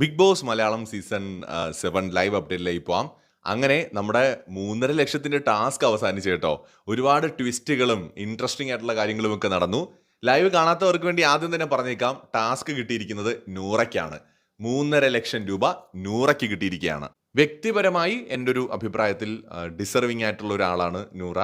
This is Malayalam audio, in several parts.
Bigg Boss Malayalam season seven live അപ്ഡേറ്റിലേക്ക് പോവാം. അങ്ങനെ നമ്മുടെ മൂന്നര ലക്ഷത്തിന്റെ ടാസ്ക് അവസാനിച്ചു കേട്ടോ. ഒരുപാട് ട്വിസ്റ്റുകളും ഇൻട്രസ്റ്റിംഗ് ആയിട്ടുള്ള കാര്യങ്ങളും ഒക്കെ നടന്നു. ലൈവ് കാണാത്തവർക്ക് വേണ്ടി ആദ്യം തന്നെ പറഞ്ഞേക്കാം ടാസ്ക് കിട്ടിയിരിക്കുന്നത് നൂറയ്ക്കാണ്. മൂന്നര ലക്ഷം രൂപ നൂറയ്ക്ക് കിട്ടിയിരിക്കുകയാണ്. വ്യക്തിപരമായി എന്റെ ഒരു അഭിപ്രായത്തിൽ ഡിസർവിങ് ആയിട്ടുള്ള ഒരാളാണ് നൂറ.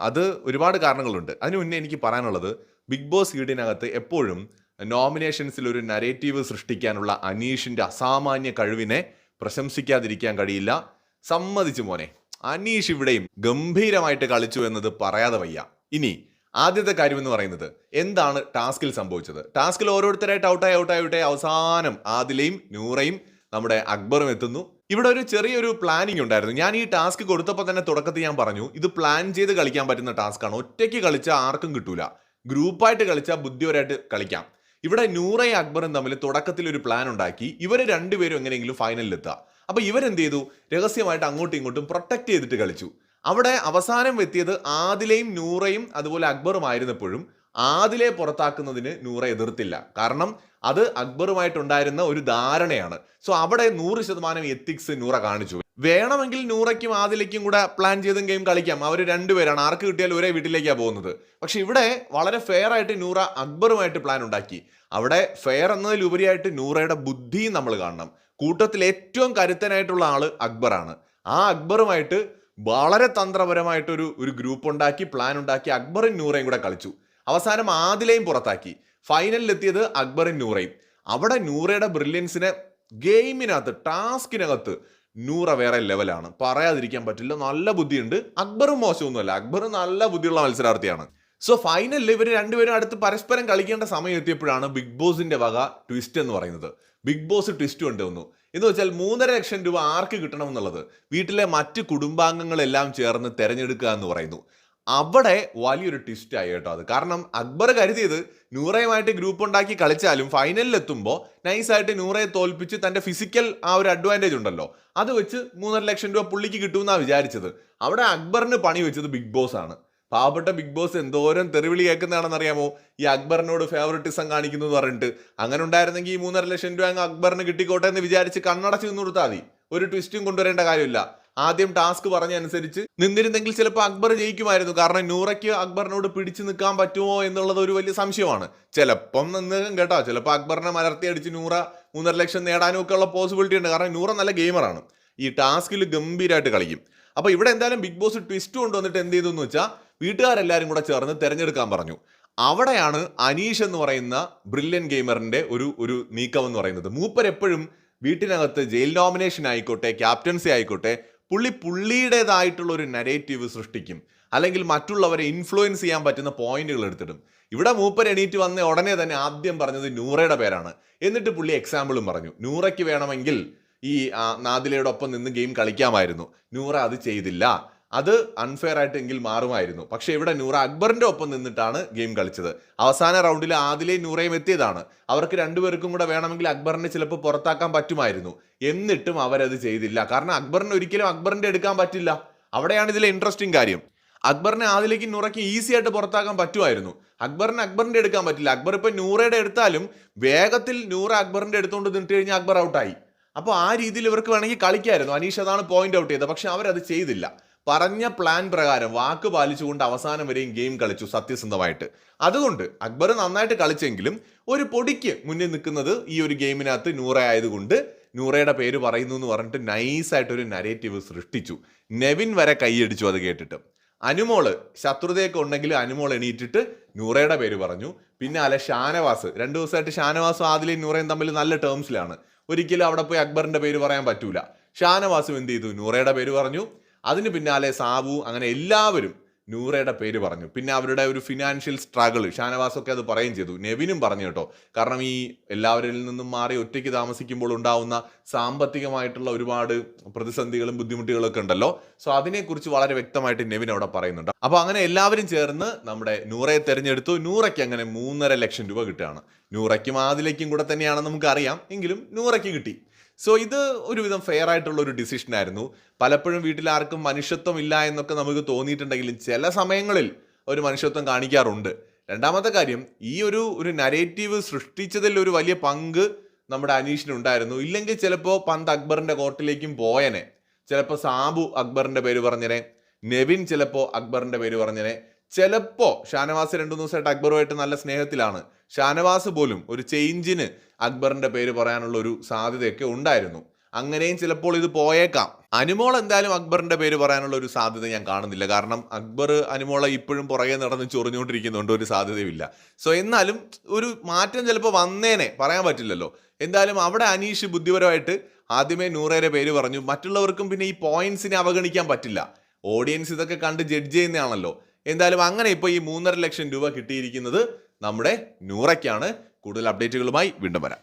അത് ഒരുപാട് കാരണങ്ങളുണ്ട്. അതിനു മുന്നേ എനിക്ക് പറയാനുള്ളത് ബിഗ് ബോസ് വീടിനകത്ത് എപ്പോഴും നോമിനേഷൻസിൽ ഒരു നരേറ്റീവ് സൃഷ്ടിക്കാനുള്ള അനീഷിന്റെ അസാമാന്യ കഴിവിനെ പ്രശംസിക്കാതിരിക്കാൻ കഴിയില്ല. സമ്മതിച്ചു മോനെ. അനീഷ് ഇവിടെയും ഗംഭീരമായിട്ട് കളിച്ചു എന്നത് പറയാതെ വയ്യ. ഇനി ആദ്യത്തെ കാര്യം എന്ന് പറയുന്നത് എന്താണ് ടാസ്കിൽ സംഭവിച്ചത്? ടാസ്കിൽ ഓരോരുത്തരായിട്ട് ഔട്ടായി ഔട്ടായി അവസാനം ആദിലയും നൂറയും നമ്മുടെ അക്ബറും എത്തുന്നു. ഇവിടെ ഒരു ചെറിയൊരു പ്ലാനിങ് ഉണ്ടായിരുന്നു. ഞാൻ ഈ ടാസ്ക് കൊടുത്തപ്പോൾ തന്നെ തുടക്കത്തിൽ ഞാൻ പറഞ്ഞു ഇത് പ്ലാൻ ചെയ്ത് കളിക്കാൻ പറ്റുന്ന ടാസ്ക്കാണ് ഒറ്റയ്ക്ക് കളിച്ചാൽ ആർക്കും കിട്ടൂല. ഗ്രൂപ്പായിട്ട് കളിച്ചാൽ ബുദ്ധിപരമായിട്ട് കളിക്കാം. ഇവിടെ നൂറയും അക്ബറും തമ്മിൽ തുടക്കത്തിൽ ഒരു പ്ലാൻ ഉണ്ടാക്കി. ഇവർ രണ്ടുപേരും എങ്ങനെയെങ്കിലും ഫൈനലിൽ എത്തുക അപ്പൊ ഇവരെന്ത് ചെയ്തു? രഹസ്യമായിട്ട് അങ്ങോട്ടും ഇങ്ങോട്ടും പ്രൊട്ടക്ട് ചെയ്തിട്ട് കളിച്ചു. അവിടെ അവസാനം എത്തിയത് ആദിലയും നൂറയും അതുപോലെ അക്ബറും ആയിരുന്നപ്പോഴും ആദിലെ പുറത്താക്കുന്നതിന് നൂറ എതിർത്തില്ല. കാരണം അത് അക്ബറുമായിട്ടുണ്ടായിരുന്ന ഒരു ധാരണയാണ്. സോ അവിടെ നൂറ് ശതമാനം എത്തിക്സ് നൂറ കാണിച്ചു. വേണമെങ്കിൽ നൂറയ്ക്കും ആദിലയ്ക്കും കൂടെ പ്ലാൻ ചെയ്തും ഗെയിം കളിക്കാം. അവർ രണ്ടുപേരാണ് ആർക്ക് കിട്ടിയാലും ഒരേ വീട്ടിലേക്കാണ് പോകുന്നത്. പക്ഷെ ഇവിടെ വളരെ ഫെയർ ആയിട്ട് നൂറ അക്ബറുമായിട്ട് പ്ലാൻ ഉണ്ടാക്കി. അവിടെ ഫെയർ എന്നതിലുപരിയായിട്ട് നൂറയുടെ ബുദ്ധിയും നമ്മൾ കാണണം. കൂട്ടത്തിൽ ഏറ്റവും കരുത്തനായിട്ടുള്ള ആൾ അക്ബറാണ്. ആ അക്ബറുമായിട്ട് വളരെ തന്ത്രപരമായിട്ടൊരു ഒരു ഗ്രൂപ്പ് ഉണ്ടാക്കി പ്ലാൻ ഉണ്ടാക്കി അക്ബറും നൂറയും കൂടെ കളിച്ചു. അവസാനം ആദിലയും പുറത്താക്കി. ഫൈനലിൽ എത്തിയത് അക്ബറും നൂറയും. അവിടെ നൂറയുടെ ബ്രില്യൻസിനെ ഗെയിമിനകത്ത് ടാസ്കിനകത്ത് നൂറ വേറെ ലെവലാണ് പറയാതിരിക്കാൻ പറ്റില്ല. നല്ല ബുദ്ധിയുണ്ട്. അക്ബറും മോശമൊന്നുമല്ല. അക്ബർ നല്ല ബുദ്ധിയുള്ള മത്സരാർത്ഥിയാണ്. സോ ഫൈനലിൽ ഇവർ രണ്ടുപേരും അടുത്ത് പരസ്പരം കളിക്കേണ്ട സമയം എത്തിയപ്പോഴാണ് ബിഗ് ബോസിന്റെ വക ട്വിസ്റ്റ് എന്ന് പറയുന്നത്. ബിഗ് ബോസ് ട്വിസ്റ്റ് കൊണ്ടുവന്നു എന്ന് വെച്ചാൽ മൂന്നര ലക്ഷം രൂപ ആർക്ക് കിട്ടണം എന്നുള്ളത്? വീട്ടിലെ മറ്റ് കുടുംബാംഗങ്ങളെല്ലാം ചേർന്ന് തെരഞ്ഞെടുക്കുക എന്ന് പറയുന്നു. അവിടെ വലിയൊരു ട്വിസ്റ്റ് ആയി കേട്ടോ അത്. കാരണം അക്ബർ കരുതിയത് നൂറയുമായിട്ട് ഗ്രൂപ്പ് ഉണ്ടാക്കി കളിച്ചാലും ഫൈനലിൽ എത്തുമ്പോൾ നൈസായിട്ട് നൂറയെ തോൽപ്പിച്ച് തന്റെ ഫിസിക്കൽ ആ ഒരു അഡ്വാന്റേജ് ഉണ്ടല്ലോ. അത് വെച്ച് മൂന്നര ലക്ഷം രൂപ പുള്ളിക്ക് കിട്ടുമെന്നാണ് വിചാരിച്ചത്. അവിടെ അക്ബറിന് പണി വെച്ചത് ബിഗ് ബോസ് ആണ്. പാവപ്പെട്ട ബിഗ് ബോസ് എന്തോരം തെറിവിളി കേൾക്കുന്നതാണെന്ന് അറിയാമോ? ഈ അക്ബറിനോട് ഫേവറിറ്റിസം കാണിക്കുന്നു എന്ന് പറഞ്ഞിട്ട്. അങ്ങനെ ഉണ്ടായിരുന്നെങ്കിൽ ഈ മൂന്നര ലക്ഷം രൂപ അങ്ങ് അക്ബറിന് കിട്ടിക്കോട്ടെ എന്ന് വിചാരിച്ച് കണ്ണടച്ച് നിന്ന് കൊടുത്താൽ മതി. ഒരു ട്വിസ്റ്റും കൊണ്ടുവരേണ്ട കാര്യമില്ല. ആദ്യം ടാസ്ക് പറഞ്ഞ അനുസരിച്ച് നിന്നിരുന്നെങ്കിൽ ചിലപ്പോൾ അക്ബർ ജയിക്കുമായിരുന്നു. കാരണം നൂറയ്ക്ക് അക്ബറിനോട് പിടിച്ചു നിൽക്കാൻ പറ്റുമോ എന്നുള്ളത് ഒരു വലിയ സംശയമാണ്. ചിലപ്പം നിന്ന് കേട്ടോ ചിലപ്പോൾ അക്ബറിനെ മലർത്തി അടിച്ച് നൂറ മൂന്നര ലക്ഷം നേടാനും ഒക്കെ ഉള്ള പോസിബിലിറ്റി ഉണ്ട്. കാരണം നൂറ നല്ല ഗെയിമറാണ് ഈ ടാസ്കിൽ ഗംഭീരമായിട്ട് കളിക്കും. അപ്പോൾ ഇവിടെ എന്തായാലും ബിഗ് ബോസ് ട്വിസ്റ്റ് കൊണ്ടുവന്നിട്ട് എന്ത് ചെയ്തു എന്ന് വെച്ചാൽ വീട്ടുകാരെല്ലാവരും കൂടെ ചേർന്ന് തിരഞ്ഞെടുക്കാൻ പറഞ്ഞു. അവിടെയാണ് അനീഷ് എന്ന് പറയുന്ന ബ്രില്യൻ ഗെയിമറിന്റെ ഒരു ഒരു നീക്കം എന്ന് പറയുന്നത്. മൂപ്പർ എപ്പോഴും വീട്ടിനകത്ത് ജയിൽ നോമിനേഷൻ ആയിക്കോട്ടെ ക്യാപ്റ്റൻസി ആയിക്കോട്ടെ പുള്ളി പുള്ളിയുടേതായിട്ടുള്ള ഒരു നരേറ്റീവ് സൃഷ്ടിക്കും. അല്ലെങ്കിൽ മറ്റുള്ളവരെ ഇൻഫ്ലുവൻസ് ചെയ്യാൻ പറ്റുന്ന പോയിന്റുകൾ എടുത്തിടും. ഇവിടെ മൂപ്പർ എണീറ്റ് വന്ന ഉടനെ തന്നെ ആദ്യം പറഞ്ഞത് നൂറയുടെ പേരാണ്. എന്നിട്ട് പുള്ളി എക്സാമ്പിളും പറഞ്ഞു. നൂറയ്ക്ക് വേണമെങ്കിൽ ഈ നാദിലയുടെ ഒപ്പം നിന്ന് ഗെയിം കളിക്കാമായിരുന്നു. നൂറ അത് ചെയ്തില്ല. അത് അൺഫെയർ ആയിട്ട് എങ്കിൽ മാറുമായിരുന്നു. പക്ഷെ ഇവിടെ നൂറ അക്ബറിന്റെ ഒപ്പം നിന്നിട്ടാണ് ഗെയിം കളിച്ചത്. അവസാന റൗണ്ടിൽ ആദിലെയും നൂറയും എത്തിയതാണ്. അവർക്ക് രണ്ടുപേർക്കും കൂടെ വേണമെങ്കിൽ അക്ബറിനെ ചിലപ്പോൾ പുറത്താക്കാൻ പറ്റുമായിരുന്നു. എന്നിട്ടും അവരത് ചെയ്തില്ല. കാരണം അക്ബറിന് ഒരിക്കലും അക്ബറിന്റെ എടുക്കാൻ പറ്റില്ല. അവിടെയാണ് ഇതിലെ ഇൻട്രസ്റ്റിംഗ് കാര്യം. അക്ബറിനെ ആദിലേക്ക് നൂറയ്ക്ക് ഈസി ആയിട്ട് പുറത്താക്കാൻ പറ്റുമായിരുന്നു. അക്ബറിന് അക്ബറിന്റെ എടുക്കാൻ പറ്റില്ല. അക്ബർ ഇപ്പൊ നൂറയുടെ എടുത്താലും വേഗത്തിൽ നൂറ അക്ബറിന്റെ എടുത്തുകൊണ്ട് നിന്നിട്ട് കഴിഞ്ഞാൽ അക്ബർ ഔട്ടായി അപ്പോൾ ആ രീതിയിൽ ഇവർക്ക് വേണമെങ്കിൽ കളിക്കായിരുന്നു. അനീഷ് അതാണ് പോയിന്റ് ഔട്ട് ചെയ്തത്. പക്ഷെ അവരത് ചെയ്തില്ല. പറഞ്ഞ പ്ലാൻ പ്രകാരം വാക്ക് പാലിച്ചുകൊണ്ട് അവസാനം വരെയും ഗെയിം കളിച്ചു സത്യസന്ധമായിട്ട്. അതുകൊണ്ട് അക്ബർ നന്നായിട്ട് കളിച്ചെങ്കിലും ഒരു പൊടിക്ക് മുന്നിൽ നിൽക്കുന്നത് ഈ ഒരു ഗെയിമിനകത്ത് നൂറ ആയതുകൊണ്ട് നൂറയുടെ പേര് പറയുന്നു എന്ന് പറഞ്ഞിട്ട് നൈസായിട്ടൊരു നരേറ്റീവ് സൃഷ്ടിച്ചു. നെവിൻ വരെ കൈയടിച്ചു അത് കേട്ടിട്ട്. അനുമോൾ ശത്രുതയൊക്കെ ഉണ്ടെങ്കിൽ അനുമോൾ എണീറ്റിട്ട് നൂറയുടെ പേര് പറഞ്ഞു. പിന്നെ അല്ല ഷാനവാസ്. രണ്ടു ദിവസമായിട്ട് ഷാനവാസും ആദിലയും നൂറയും തമ്മിൽ നല്ല ടേംസിലാണ് ഒരിക്കലും അവിടെ പോയി അക്ബറിന്റെ പേര് പറയാൻ പറ്റൂല. ഷാനവാസും എന്ത് ചെയ്തു? നൂറയുടെ പേര് പറഞ്ഞു. അതിന് പിന്നാലെ സാബു അങ്ങനെ എല്ലാവരും നൂറയുടെ പേര് പറഞ്ഞു. പിന്നെ അവരുടെ ഒരു ഫിനാൻഷ്യൽ സ്ട്രഗിൾ ഷാനവാസൊക്കെ അത് പറയുകയും ചെയ്തു. നെവിനും പറഞ്ഞു കേട്ടോ. കാരണം ഈ എല്ലാവരിൽ നിന്നും മാറി ഒറ്റയ്ക്ക് താമസിക്കുമ്പോൾ ഉണ്ടാവുന്ന സാമ്പത്തികമായിട്ടുള്ള ഒരുപാട് പ്രതിസന്ധികളും ബുദ്ധിമുട്ടുകളും ഒക്കെ ഉണ്ടല്ലോ. സോ അതിനെക്കുറിച്ച് വളരെ വ്യക്തമായിട്ട് നെവിൻ അവിടെ പറയുന്നുണ്ട്. അപ്പോൾ അങ്ങനെ എല്ലാവരും ചേർന്ന് നമ്മുടെ നൂറയെ തിരഞ്ഞെടുത്തു. നൂറയ്ക്ക് അങ്ങനെ മൂന്നര ലക്ഷം രൂപ കിട്ടുകയാണ്. നൂറയ്ക്കും ആദിലേക്കും കൂടെ തന്നെയാണെന്ന് നമുക്കറിയാം. എങ്കിലും നൂറയ്ക്ക് കിട്ടി. സോ ഇത് ഒരുവിധം ഫെയർ ആയിട്ടുള്ള ഒരു ഡിസിഷൻ ആയിരുന്നു. പലപ്പോഴും വീട്ടിൽ ആർക്കും മനുഷ്യത്വം ഇല്ല എന്നൊക്കെ നമുക്ക് തോന്നിയിട്ടുണ്ടെങ്കിലും ചില സമയങ്ങളിൽ ഒരു മനുഷ്യത്വം കാണിക്കാറുണ്ട്. രണ്ടാമത്തെ കാര്യം ഈ ഒരു ഒരു നരേറ്റീവ് സൃഷ്ടിച്ചതിൽ ഒരു വലിയ പങ്ക് നമ്മുടെ അനീഷിനുണ്ടായിരുന്നു ഇല്ലെങ്കിൽ ചിലപ്പോൾ പന്ത് അക്ബറിന്റെ കോർട്ടിലേക്കും പോയനെ. ചിലപ്പോൾ സാബു അക്ബറിന്റെ പേര് പറഞ്ഞനെ. നെവിൻ ചിലപ്പോൾ അക്ബറിന്റെ പേര് പറഞ്ഞനെ. ചിലപ്പോൾ ഷാനവാസ് രണ്ടു ദിവസമായിട്ട് അക്ബറുമായിട്ട് നല്ല സ്നേഹത്തിലാണ്. ഷാനവാസ് പോലും ഒരു ചേഞ്ചിന് അക്ബറിന്റെ പേര് പറയാനുള്ള ഒരു സാധ്യതയൊക്കെ ഉണ്ടായിരുന്നു. അങ്ങനെയും ചിലപ്പോൾ ഇത് പോയേക്കാം. അനുമോൾ എന്തായാലും അക്ബറിന്റെ പേര് പറയാനുള്ള ഒരു സാധ്യത ഞാൻ കാണുന്നില്ല. കാരണം അക്ബർ അനുമോളെ ഇപ്പോഴും പുറകെ നടന്ന് ചൊറിഞ്ഞുകൊണ്ടിരിക്കുന്നുണ്ട് ഒരു സാധ്യതയുമില്ല. സോ എന്നാലും ഒരു മാറ്റം ചിലപ്പോൾ വന്നേനെ പറയാൻ പറ്റില്ലല്ലോ. എന്തായാലും അവിടെ അനീഷ് ബുദ്ധിപരമായിട്ട് ആദ്യമേ നൂറേരെ പേര് പറഞ്ഞു. മറ്റുള്ളവർക്കും പിന്നെ ഈ പോയിന്റ്സിനെ അവഗണിക്കാൻ പറ്റില്ല. ഓഡിയൻസ് ഇതൊക്കെ കണ്ട് ജഡ്ജ് ചെയ്യുന്നതാണല്ലോ. എന്തായാലും അങ്ങനെ ഇപ്പോൾ ഈ മൂന്നര ലക്ഷം രൂപ കിട്ടിയിരിക്കുന്നത് നമ്മുടെ നൂറയ്ക്കാണ് കൂടുതൽ അപ്ഡേറ്റുകളുമായി വീണ്ടും വരാം.